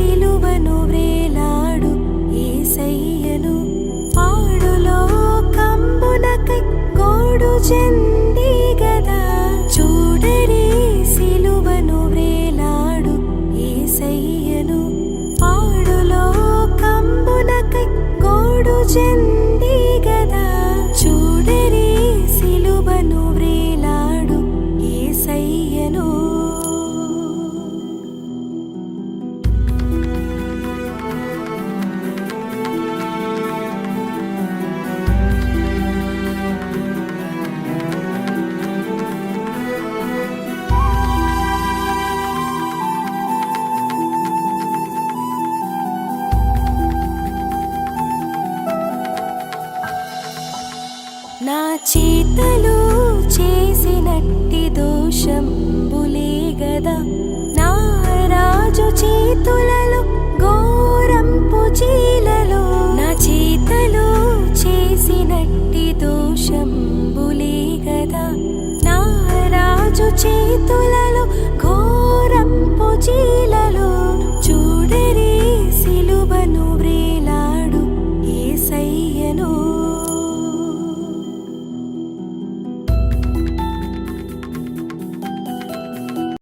సిలువను వ్రేలాడు ఏసయ్యను. పాడులో కంబునకై గోడు చెంది గదా. చూడరే సిలువను వ్రేలాడు ఏసయ్యను. నా చేతలు చేసినట్టి దోషంబులే గదా. నా రాజు చేతులలో ఘోరంపు చీలలో నా చేతలు చేసినట్టి దోషంబులే గదా. నా రాజు చేతు